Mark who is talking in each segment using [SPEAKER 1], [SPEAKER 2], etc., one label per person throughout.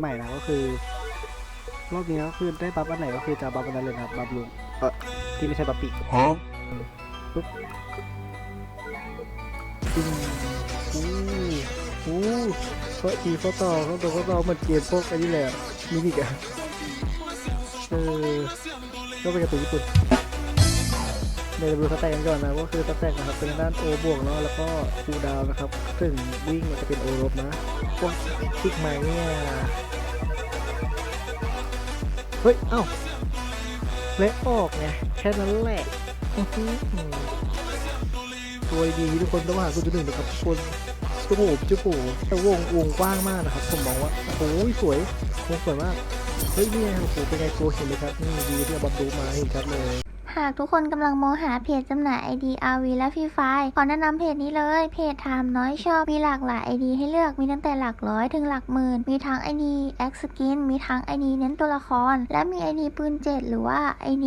[SPEAKER 1] ใหม่นะก็คือ รอบนี้ก็คือได้บัฟอันไหนก็คือจะบัฟอันนั้นเลยนะครับบัฟลุงเออที่ไม่ใช่บัฟปีก
[SPEAKER 2] Huh?
[SPEAKER 1] ปึ๊บอืมอู้อู้เขาอีเขาต่อเขาต่อเขาต่อเหมือนเกมพวกอันนี้แหละมินิกอะเออก็เป็นการ์ตูนญี่ปุ่นเดี๋ยวเราดูสแต็กกันก่อนนะก็คือสแต็กนะครับเป็นด้านโอบวกเนาะแล้วก็คูลดาวน์นะครับซึ่งวิ่งมันจะเป็นโอลบนะ พวกคลิกใหม่เนี่ย เฮ้ย เอ้าเละออกไงแค่นั้นแหละตัวดีทุกคนต้องหาตัวที่หนึ่งนะครับทุกคนจุ๊บโหจุ๊บโหแต่วงวงกว้างมากนะครับ ผมมองว่าโอ้ยสวยวงสวยมาก เฮ้ยนี่ไงโอ้โหเป็นไงตัวเห็นไหมครับ นี่ดีที่เอาบัมดูมาเห็นชัดเลย
[SPEAKER 3] หากทุกคนกำลังมองหาเพจจำหน่าย ID RV และฟรีไฟขอแนะนำเพจนี้เลย เพจถามน้อยชอบมีหลากหลาย ID ให้เลือกมีตั้งแต่หลักร้อยถึงหลักหมื่น มีทั้ง ID X Skin มีทั้ง ID เน้นตัวละคร และมี ID ปืนเจ็ดหรือว่า ID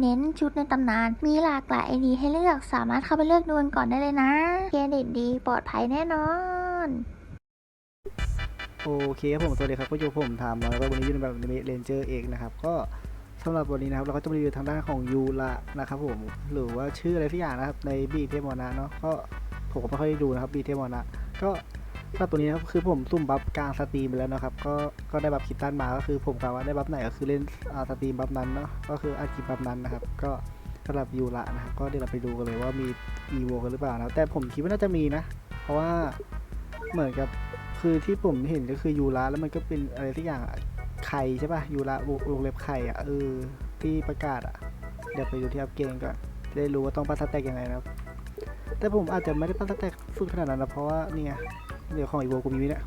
[SPEAKER 3] เน้นชุดในตำนาน มีหลากหลาย ID ให้เลือกสามารถเข้าไปเลือกดูกันก่อนได้เลยนะเครดิตดีปลอดภัยแน่นอน
[SPEAKER 1] โอเคครับผมสวัสดีครับก็อยู่ผมทำแล้วก็วันนี้อยู่ในแบบเรนเจอร์เองนะครับก็ สำหรับวันนี้นะครับเราก็จะมารีวิวทางด้านของยูระนะครับผมหรือว่าชื่ออะไรสักอย่างนะครับในบีเทมอนะเนาะก็ผมก็ไม่ค่อยได้ดูนะครับบีเทมอนะก็สำหรับตัวนี้นะครับคือผมซุ่มบัฟกลางสตรีมไปแล้วนะครับก็ก็ได้บัฟคิดตันมาก็คือผมกะว่าได้บัฟไหนก็คือเล่นอ่าสตรีมบัฟนั้นเนาะก็คืออัดคลิปบัฟนั้นนะครับก็สำหรับยูระนะครับก็เดี๋ยวเราไปดูกันเลยว่ามีอีโวกันหรือเปล่านะแต่ผมคิดว่าน่าจะมีนะ เพราะว่าเหมือนกับคือที่ผมเห็นก็คือยูระแล้วมันก็เป็นอะไรทุกอย่างอ ข่ใช่ป่ะยูระวงเล็บไข่อะเออที่ประกาศอะ เดี๋ยวไปดูที่อัพเกมก่อนจะได้รู้ว่าต้องปั้นสแต็กยังไงนะครับ แต่ผมอาจจะไม่ได้ปั้นสแต็กสุดขนาดนั้นนะเพราะว่านี่ไงเดี๋ยวของอีโวกูมีไหมเนี่ย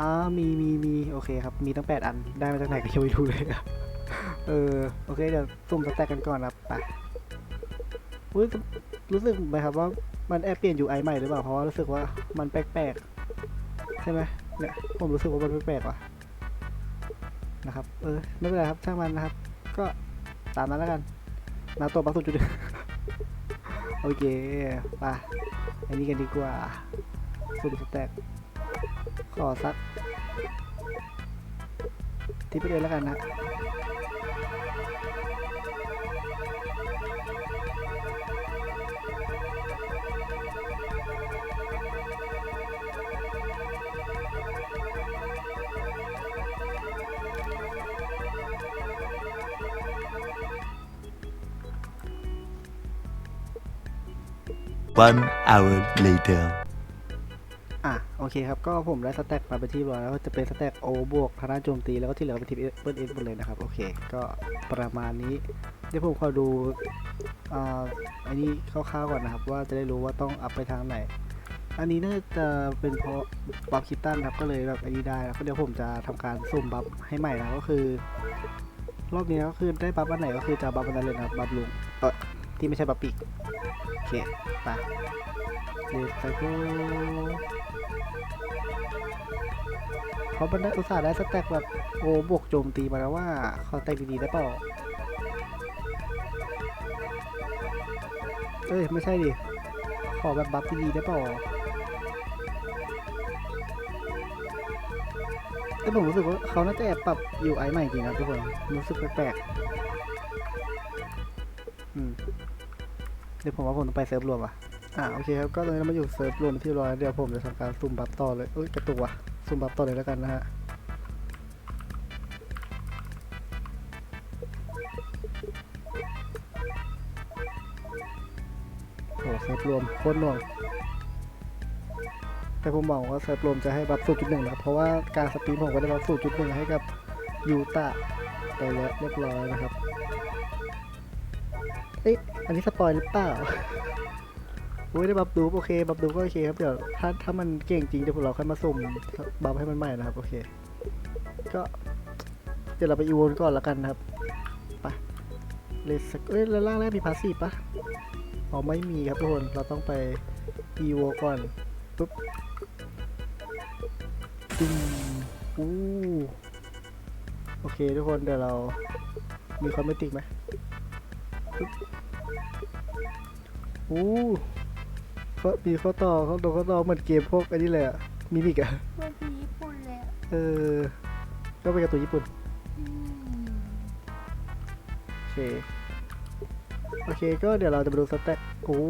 [SPEAKER 1] อ่ามีมีมีโอเคครับ มีตั้งแปดอันได้มาจากไหนก็ยังไม่รู้เลยอะเออโอเคเดี๋ยวสุ่มสแต็กกันก่อนนะครับไปอุ๊ยรู้สึกไหมครับว่ามันแอบเปลี่ยน UI ใหม่หรือเปล่าเพราะว่ารู้สึกว่ามันแปลกๆใช่ไหมเนี่ยผมรู้สึกว่ามันแปลกๆว่ะ นะครับ เออ ไม่เป็นไรครับ ช่างมันนะครับ ก็ตามนั้นแล้วกันนาตัวบักสุดจุดโอเคไปอันนี้กันดีกว่าสุดสแต็กขอสักที่ไปเลยแล้วกันนะ
[SPEAKER 2] One hour later.
[SPEAKER 1] อะโอเคครับ ก็ผมได้สแต็กมาเป็นที่ร้อยแล้วก็จะเป็นสแต็กโอบวกทางด้านโจมตี แล้วก็ที่เหลือเป็นทีเปิลเอหมดเลยนะครับ โอเค ก็ประมาณนี้ เดี๋ยวผมขอดูอ่าอันนี้คร่าวๆก่อนนะครับ ว่าจะได้รู้ว่าต้องอัพไปทางไหน อันนี้น่าจะเป็นเพราะบัฟคิตตันครับก็เลยแบบอันนี้ได้แล้วก็เดี๋ยวผมจะทำการสุ่มบัฟให้ใหม่นะก็คือ รอบนี้ก็คือได้บัฟอันไหนก็คือจะบัฟอันนั้นเลยนะบับบัฟลุงเออ ที่ไม่ใช่บัฟปีกโอเคไปเลสไซโคเพราะมันได้อุตส่าห์ได้สแต็กแบบโอ้บวกโจมตีมาแล้วว่าเขาแต็กดีๆได้เปล่าเอ้ย ไม่ใช่ดิ ขอแบบบัฟดีๆได้เปล่าแต่ผมรู้สึกว่าเขาน่าจะแอบปรับ UI ใหม่จริงนะทุกคน รู้สึกแปลกๆ เดี๋ยวผมว่าผมต้องไปเซิร์ฟรวมอะอ่าโอเคครับก็ตอนนี้เรามาอยู่เซิร์ฟรวมที่รอยเดี๋ยวผมจะทำการซุ่มบัฟต่อเลยเอ้ยกระตุกว่ะซุ่มบัฟต่อเลยแล้วกันนะฮะโอ้เซิร์ฟรวมโคตรหน่วงแต่ผมบอกว่าเซิร์ฟรวมจะให้บัฟสูตรจุดหนึ่งนะเพราะว่าการสตรีมผมก็ได้บัฟสูตรจุดหนึ่งให้กับยูตะไปแล้วเรียบร้อยนะครับ เอ๊ะอันนี้สปอยหรือเปล่าโอ้ยได้บัฟดูโอเคบัฟดูก็โอเคครับเดี๋ยวถ้าถ้ามันเก่งจริงเดี๋ยวพวกเราค่อยมาสุ่มบัฟให้มันใหม่นะครับโอเค ก็เดี๋ยวเราไปอีโวนก่อนล้วกันนะครับไปเลสเอ้ยแล้วล่างแรกมีพาสซีฟปะอ๋อไม่มีครับทุกคนเราต้องไปอีโวก่อนปุ๊บตึ้งอู้โอเคทุกคนเดี๋ยวเรามีคอมเมติกไหม ปึ๊บอู้เขามีข้อต่อเขาตรงข้อต่อเหมือนเกมพวกอันนี้เลยอะมินิกอะ
[SPEAKER 3] เพื่อนผีญี่ปุ่นเลยอะ
[SPEAKER 1] เออ ก็เป็นการ์ตูนญี่ปุ่นโอเคโอเคก็เดี๋ยวเราจะมาดูสแต็กโอ้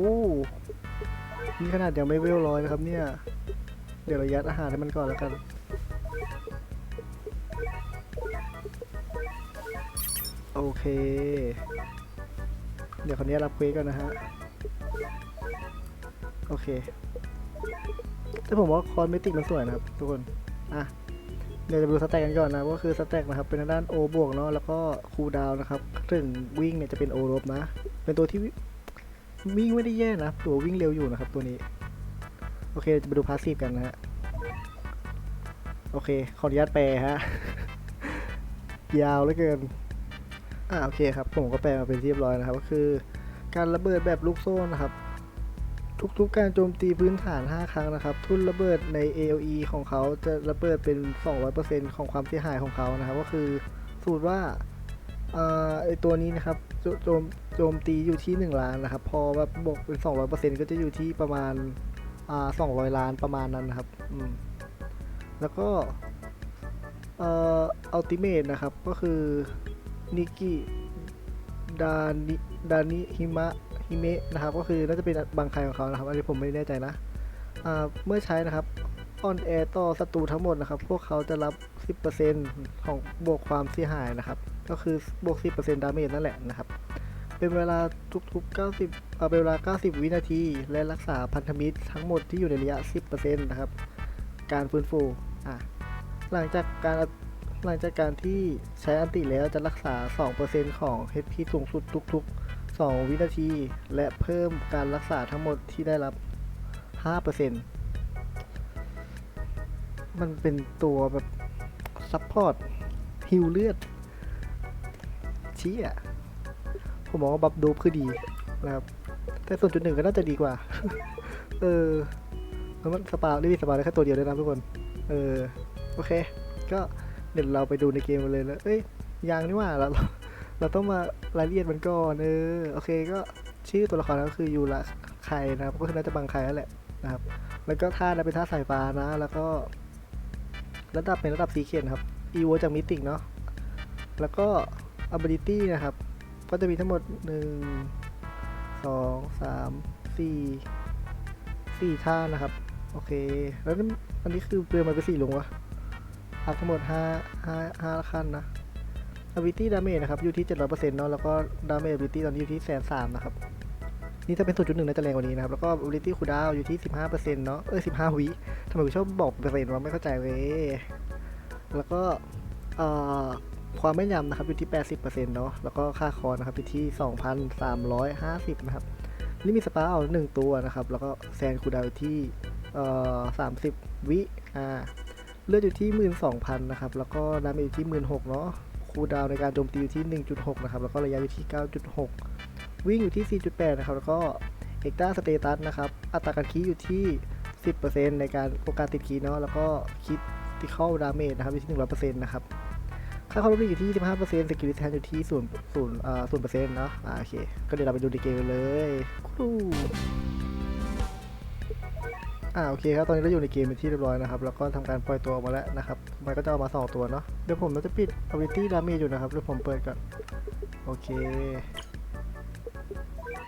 [SPEAKER 1] นี่ขนาดยังไม่เวลร้อยนะครับเนี่ย เดี๋ยวเรายัดอาหารให้มันก่อนแล้วกันโอเค เดี๋ยวคนนี้รับเควสก่อนนะฮะ โอเคแต่ผมว่าคอนเมติกมันสวยนะครับ ทุกคน อะ เดี๋ยวจะไปดูสแต็กกันก่อนนะก็คือสแต็กนะครับ เป็นทางด้านโอบวกเนาะ แล้วก็คูลดาวนะครับ ถึงวิ่งเนี่ยจะเป็นโอลบนะ เป็นตัวที่วิวิ่งไม่ได้แย่นะ ตัววิ่งเร็วอยู่นะครับตัวนี้ โอเค จะไปดูพาสซีฟกันนะฮะ โอเค ขออนุญาตแปลฮะ ยาวเหลือเกิน อ่าโอเคครับผมก็แปลมาเป็นเรียบร้อยนะครับ ก็คือ การระเบิดแบบลูกโซ่นะครับ ทุกๆการโจมตีพื้นฐาน 5 ครั้งนะครับ ทุนระเบิดใน AOE ของเขาจะระเบิดเป็น 200%ของความเสียหายของเขานะครับ ก็คือสูตรว่าเอ่อไอตัวนี้นะครับโจโจมโจมตีอยู่ที่ 1 ล้านนะครับ พอแบบบวกเป็น 200%ก็จะอยู่ที่ประมาณอ่า200 ล้านประมาณนั้นนะครับอืมแล้วก็เอ่ออัลติเมทนะครับก็คือ นิกิดานิดานิฮิมะฮิเมะนะครับ ก็คือน่าจะเป็นบางใครของเขานะครับ อันนี้ผมไม่แน่ใจนะอ่าเมื่อใช้นะครับออนแอร์ต่อศัตรูทั้งหมดนะครับ พวกเขาจะรับ 10%ของบวกความเสียหายนะครับ ก็คือบวก 10%ดาเมจนั่นแหละนะครับ เป็นเวลาทุกๆ 90เอ่อเป็นเวลา 90 วินาที และรักษาพันธมิตรทั้งหมดที่อยู่ในระยะ 10%นะครับ การฟื้นฟูอะหลังจากการ หลังจากการที่ใช้อันติแล้วจะรักษา 2%ของ HP สูงสุดทุกๆ 2 วินาที และเพิ่มการรักษาทั้งหมดที่ได้รับ 5%มันเป็นตัวแบบซัพพอร์ตฮิวเลือดเชี้อะผมมองว่าบัฟดบคือดีนะครับ แต่ส่วนจุดหนึ่งก็น่าจะดีกว่า เออแล้วมันสปาได้มีสปาได้แค่ตัวเดียวด้วยนะทุกคน เออ โอเค ก็ เดี๋ยวเราไปดูในเกมกันเลยแล้วเอ้ยยังนี่ว่าเราเราต้องมารายละเอียดมันก่อนเออโอเคก็ชื่อตัวละครก็คือยูระไคนะครับ ก็คือน่าจะบังไคนั่นแหละนะครับ แล้วก็ท่านะเป็นท่าสายฟ้านะ แล้วก็ระดับเป็นระดับซีเคนครับอีโวจากมิติกเนาะแล้วก็ ability นะครับ ก็จะมีทั้งหมด 1 2 3 4 4ท่านะครับ โอเค แล้วอันนี้คือเปลือมันเป็นสีลงวะ อัพทั้งหมด5 5 5ขั้นนะ ability damage นะครับ อยู่ที่ 700%เนาะ แล้วก็ damage ability ตอนนี้อยู่ที่แสนสามนะครับ นี่ถ้าเป็น 0.1น่าจะแรงกว่านี้นะครับ แล้วก็ ability cooldown อยู่ที่ 15%เนาะ เอ้ย 15 วิทำไมกูชอบบอกเปอร์เซ็นต์วะไม่เข้าใจเว้ย แล้วก็เอ่อความแม่นยำนะครับอยู่ที่ 80%เนาะ แล้วก็ค่าคอนะครับอยู่ที่ 2,350 นะครับ นี่มีสปาเอาหนึ่งตัวนะครับ แล้วก็แซนคูดาวอยู่ที่เอ่อ30 วิ อ่า เลือดอยู่ที่ 12,000 นะครับ แล้วก็ดาเมจอยู่ที่ 16,000เนาะ คูลดาวในการโจมตีอยู่ที่ 1.6 นะครับ แล้วก็ระยะอยู่ที่ 9.6 วิ่งอยู่ที่ 4.8 นะครับ แล้วก็เอ็กต a าสเตตัสนะครับ อัตราการคีอยู่ที่ 10%ในการโอกาสติดคีเนาะ แล้วก็คิดที่เข้าดาเมจนะครับอยู่ที่100%นะครับ ค่าความรู้อยู่ที่ 25%สกิลแทนอยู่ที่0 0อ่า0%เนาะ อ่าโอเค ก็เดี๋ยวเราไปดูในเกมกันเลยครู อ่าโอเคครับตอนนี้เราอยู่ในเกมเป็นที่เรียบร้อยนะครับแล้วก็ทำการปล่อยตัวออกมาแล้วนะครับมันก็จะออกมา 2 ตัวเนาะเดี๋ยวผมเราจะปิด ability damage อยู่นะครับเดี๋ยวผมเปิดก่อนโอเค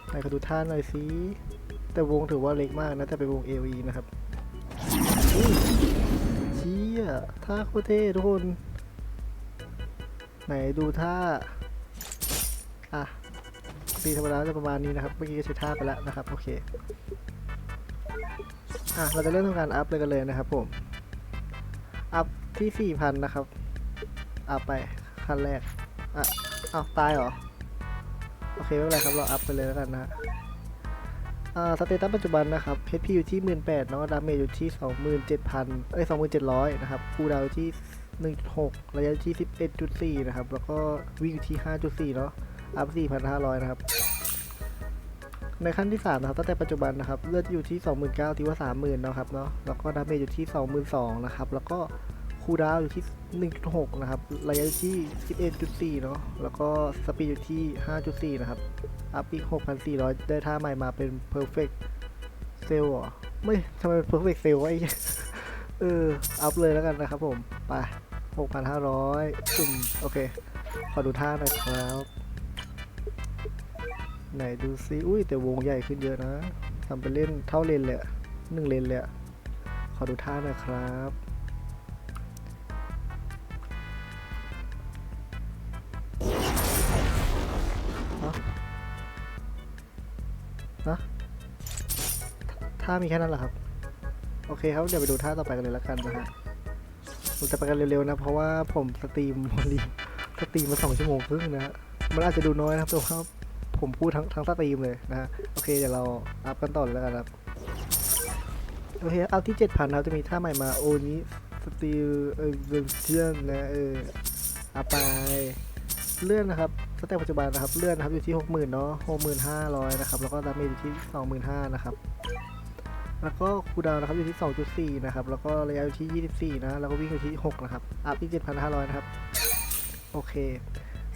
[SPEAKER 1] ไหนขอดูท่าหน่อยสิแต่วงถือว่าเล็กมากนะแต่เป็นวง AOE นะครับเชี่ยท่าโคตรเท่ทุกคน ไหนดูท่าอะตีธรรมดาจะประมาณนี้นะครับเมื่อกี้ก็ใช้ท่าไปแล้วนะครับโอเค อะเราจะเริ่มทำการอัพเลยกันเลยนะครับผม อัพที่ 4,000 นะครับ อัพไปขั้นแรก อะเอาตายเหรอ โอเคไม่เป็นไรครับ เราอัพไปเลยแล้วกันนะฮะอ่าสเตตัสปัจจุบันนะครับ HP อยู่ที่ 18,000เนาะดาเมจอยู่ที่ 27,000 เอ้ย 27,000 นะครับคูดาวที่ 1.6 ระยะอยู่ที่ 11.4 นะครับ แล้วก็วิ่งอยู่ที่ 5.4 เนาะอัพ 4,500 นะครับ ในขั้นที่ 3 นะครับตั้งแต่ปัจจุบันนะครับเลือดอยู่ที่ 29,000ที่ว่า 30,000เนาะครับเนาะแล้วก็ดาเมจอยู่ที่ 22,000นะครับแล้วก็คูลดาวอยู่ที่ 1.6 นะครับ ระยะอยู่ที่ 11.4 เนาะ แล้วก็สปีดอยู่ที่ 5.4 นะครับ อัพอีก 6,400 ได้ท่าใหม่มาเป็น perfect cell เหรอ ไม่ทำไมเป็น perfect cell วะไอ้เออ อัพเลยแล้วกันนะครับผม ไปหกพันห้าร้อยจุ่มโอเค ขอดูท่าหน่อยครับ ไหนดูซิอุ้ยแต่วงใหญ่ขึ้นเยอะนะทำเป็นเล่นเท่าเลนเลยหนึ่งเลนเลยขอดูท่าน่อยครับฮะฮะท่ามีแค่นั้นเหรอครับ โอเคครับ เดี๋ยวไปดูท่าต่อไปกันเลยแล้วกันนะฮะผมจะไปกันเร็วๆนะ เพราะว่าผมสตรีมวันนี้สตรีมมาสองชั่วโมงครึ่งนะฮะมันอาจจะดูน้อยนะครับแต่ว่า ผมพูดทั้งทั้งสตรีมเลยนะฮะโอเคเดี๋ยวเราอัพกันต่อเลยแล้วกันครับโอเคเอาที่7,000นะครับจะมีท่าใหม่มาโอนี้สตีลเออเวนเชียนนะเอออาไปเลื่อนนะครับสเต็ปปัจจุบันนะครับเลื่อนนะครับอยู่ที่ 60,000เนาะ65,000นะครับแล้วก็ดาเมจอยู่ที่ 25,000นะครับแล้วก็คูดาวน์นะครับอยู่ที่ 2.4 นะครับ แล้วก็ระยะอยู่ที่ 24 นะ แล้วก็วิ่งอยู่ที่ 6 นะครับ อัพที่7,500 นะครับ โอเค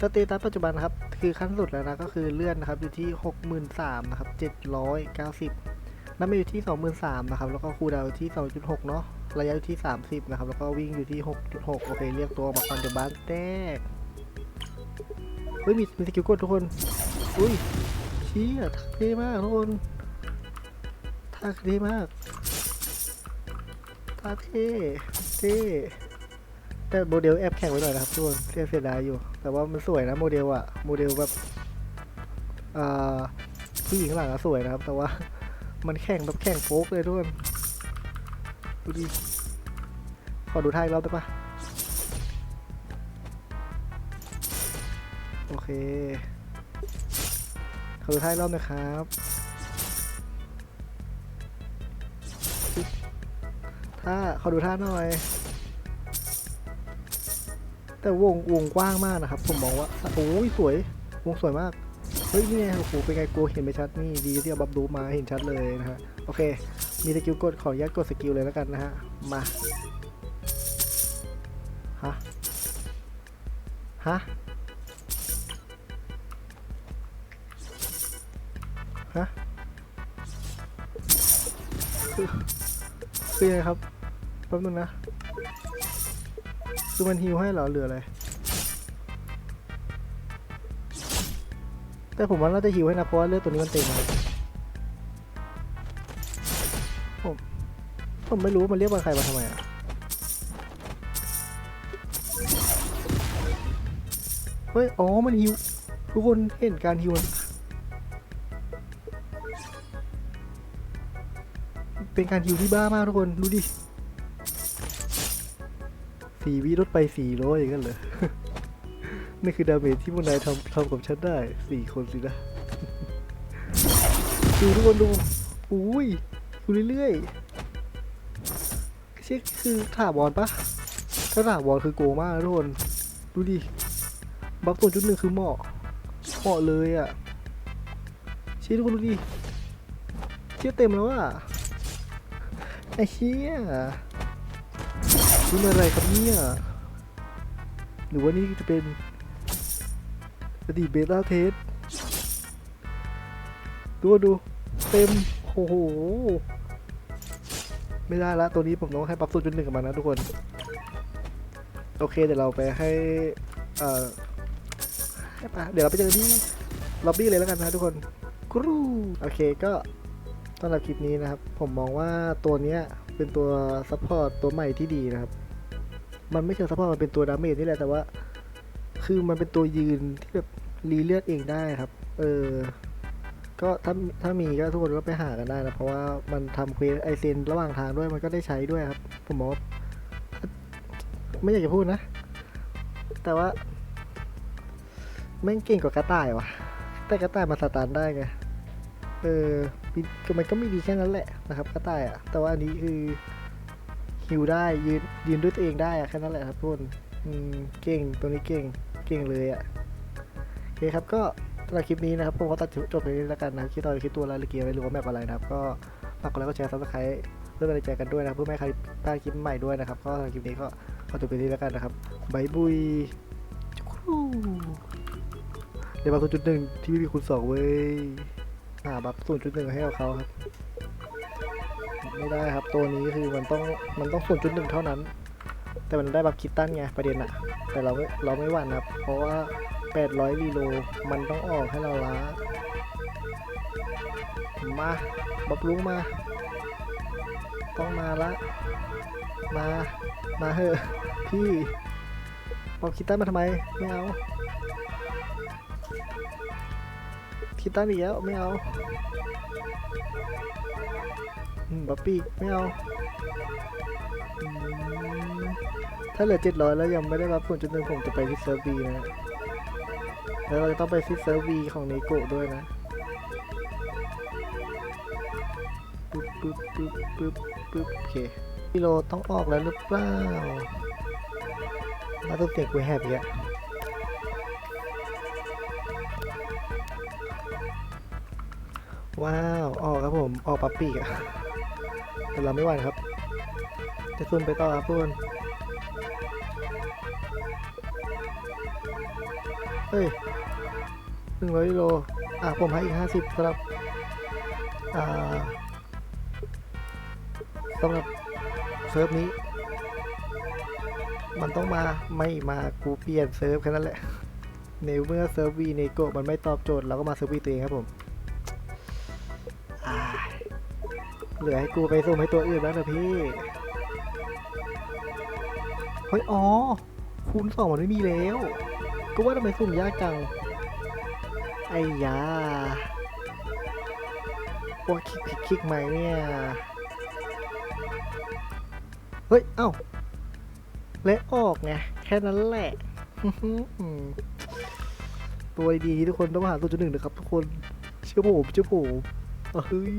[SPEAKER 1] สเตตัสปัจจุบันนะครับ คือขั้นสุดแล้วนะก็คือเลื่อนนะครับอยู่ที่ 63,000นะครับ 790 น้ำมันอยู่ที่ 23,000นะครับ แล้วก็คูลดาวน์อยู่ที่ 2.6 เนาะระยะอยู่ที่ 30 นะครับ แล้วก็วิ่งอยู่ที่ 6.6 โอเค เรียกตัวมาคอนเดบ้านแตกเฮ้ยมีมีสกิลกดทุกคน อุ้ยเชี่ยทักเท่มากทุกคนทักเท่มากทักเท่เท่ แต่โมเดลแอบแข็งไว้หน่อยนะครับทุกคนเสียเสียดายอยู่ แต่ว่ามันสวยนะโมเดลอะโมเดลแบบอ่าผู้หญิงข้างหลังอะสวยนะครับ แต่ว่ามันแข่งแบบแข่งโฟกเลยทุกคนดูดิขอดูท่าอีกรอบได้ปะโอเคขอดูท้ายรอบนะครับท่าขอดูท่าหน่อย แต่วงวงกว้างมากนะครับ ผมมองว่าโอ้ยสวยวงสวยมาก เฮ้ยนี่ไงโอ้โหเป็นไงกูเห็นไม่ชัดนี่ดีที่เอาบับดูมาเห็นชัดเลยนะฮะโอเค มีสกิลกดขออนุญาตกดสกิลเลยแล้วกันนะฮะมาฮะฮะฮะคือคือไงครับแป๊บนึงนะ คือมันฮิวให้เหรอเหรืออะไร แต่ผมว่าน่าจะฮิวให้นะเพราะว่าเลือดตัวนี้มันเต็มเลยผมผมไม่รู้มันเรียกว่าใครมาทำไมอะเฮ้ย อ๋อ มันฮิว ทุกคนเห็นการฮิวเป็นการฮิวที่บ้ามากทุกคน ดูดิ สี่วิลดไปสี่ร้อยอย่างนั้นเลยนี่คือดาเมจที่พวกนายทำทำกับฉันได้สี่คนสินะ ดูทุกคนดูอุ้ยดูเรื่อยๆเช็คคือถาบอลปะถ้าถาบอลคือโกงมากนะทุกคนดูดิ บัฟตัวจุดหนึ่งคือเหมาะเหมาะเลยอะ่ะเชี้ทุกคนดูดิเชี่ยเต็มแล้วอะ่ะไอ้เชี่ย นี่มันอะไรครับเนี่ย หรือว่านี่จะเป็นอดีตเบต้าเทสดูดู เต็ม โอ้โห ไม่ได้ละตัวนี้ผมต้องให้ปรับสูตรจุดหนึ่งกับมันนะทุกคน โอเคเดี๋ยวเราไปให้เอ่อให้ปะเดี๋ยวเราไปเจอที่ล็อบบี้เลยแล้วกันนะทุกคนกรูโอเคก็สำหรับคลิปนี้นะครับ ผมมองว่าตัวเนี้ย เป็นตัวซัพพอร์ตตัวใหม่ที่ดีนะครับ มันไม่เชิงซัพพอร์ตมันเป็นตัวดาเมจนี่แหละแต่ว่า คือมันเป็นตัวยืนที่แบบรีเลือดเองได้ครับ เออ ก็ถ้าถ้ามีก็ทุกคนก็ไปหากันได้นะ เพราะว่ามันทำเควสไอเซนระหว่างทางด้วยมันก็ได้ใช้ด้วยครับ ผมมองว่าไม่อยากจะพูดนะ แต่ว่าแม่งเก่งกว่ากระต่ายว่ะ แต่กระต่ายมาสตาร์ได้ไง เออ มีก็มันก็ไม่ดีแค่นั้นแหละนะครับกระต่ายอะ แต่ว่าอันนี้คือฮิวได้ยืนยืนด้วยตัวเองได้อะแค่นั้นแหละครับทุกคนอืมเก่งตัวนี้เก่งเก่งเลยอะโอเคครับก็สำหรับคลิปนี้นะครับผมก็ตัดจบไปนี้แล้วกันนะครับคิดตอนคิดตัวอะไรหรือเกมอะไรหรือว่าแมปอะไรนะครับ ก็ฝากกดไลค์กดแชร์ซับสไครต์เพื่อเป็นกำลังใจกันด้วยนะครับเพื่อไม่ให้ใครพลาดคลิปใหม่ด้วยนะครับก็สำหรับคลิปนี้ก็ขอจบไปนี้แล้วกันนะครับบายบุยจุกรูเดี๋ยวบัฟศูนย์จุดหนึ่งที่พี่มีคูณสองเว้ย หาบัฟศูนย์จุดหนึ่งให้กับเขาครับ ไม่ได้ครับตัวนี้คือมันต้องมันต้องส่วนจุดหนึ่งเท่านั้น แต่มันได้บัฟคิตตันไงประเด็นอะแต่เราไม่เราไม่หวั่นครับ เพราะว่า 800ลีโลมันต้องออกให้เราล้ามาบับลุงมา ต้องมาละ มา มาเถอะพี่เอาคิตตันมาทำไม ไม่เอา คิตตันอีกแล้วไม่เอาบับปี้ไม่เอา ถ้าเหลือ700แล้วยังไม่ได้รับผลจุดหนึ่งผมจะไปที่เซิร์ฟบีนะ แล้วเราจะต้องไปที่เซิร์ฟบีของเนโกะด้วยนะปึ๊บปึ๊บปึ๊บปึ๊บปึ๊บโอเคกิโลต้องออกแล้วหรือเปล่ามาต้องเสียงคุยแหบอีกอะ ว้าว ออกครับผม ออกปั๊บปีกอะแต่เราไม่หวั่นครับ จะซุ่มไปต่อครับทุกคนเฮ้ยหนึ่งร้อยกิโล อะ ผมให้อีกห้าสิบสำหรับ อ่าสำหรับเซิร์ฟนี้ มันต้องมา ไม่มากูเปลี่ยนเซิร์ฟแค่นั้นแหละ ในเมื่อเซิร์ฟวีเนโกะมันไม่ตอบโจทย์เราก็มาเซิร์ฟวีตัวเองครับผม เหลือให้กูไปส่งให้ตัวอื่นบ้างเถอะพี่เฮ้ยอ๋อคูณสองมันไม่มีแล้ว ก็ว่าทำไมสุ่มยากจัง ไอ้ยาโอ้ยคลิกผิดคลิกไหมเนี่ย เฮ้ย เอ้า เละออกไง แค่นั้นแหละ ตัวดีๆทุกคนต้องหาตัวจุดหนึ่งนะครับทุกคน เชื่อผมเชื่อผมเฮ้ย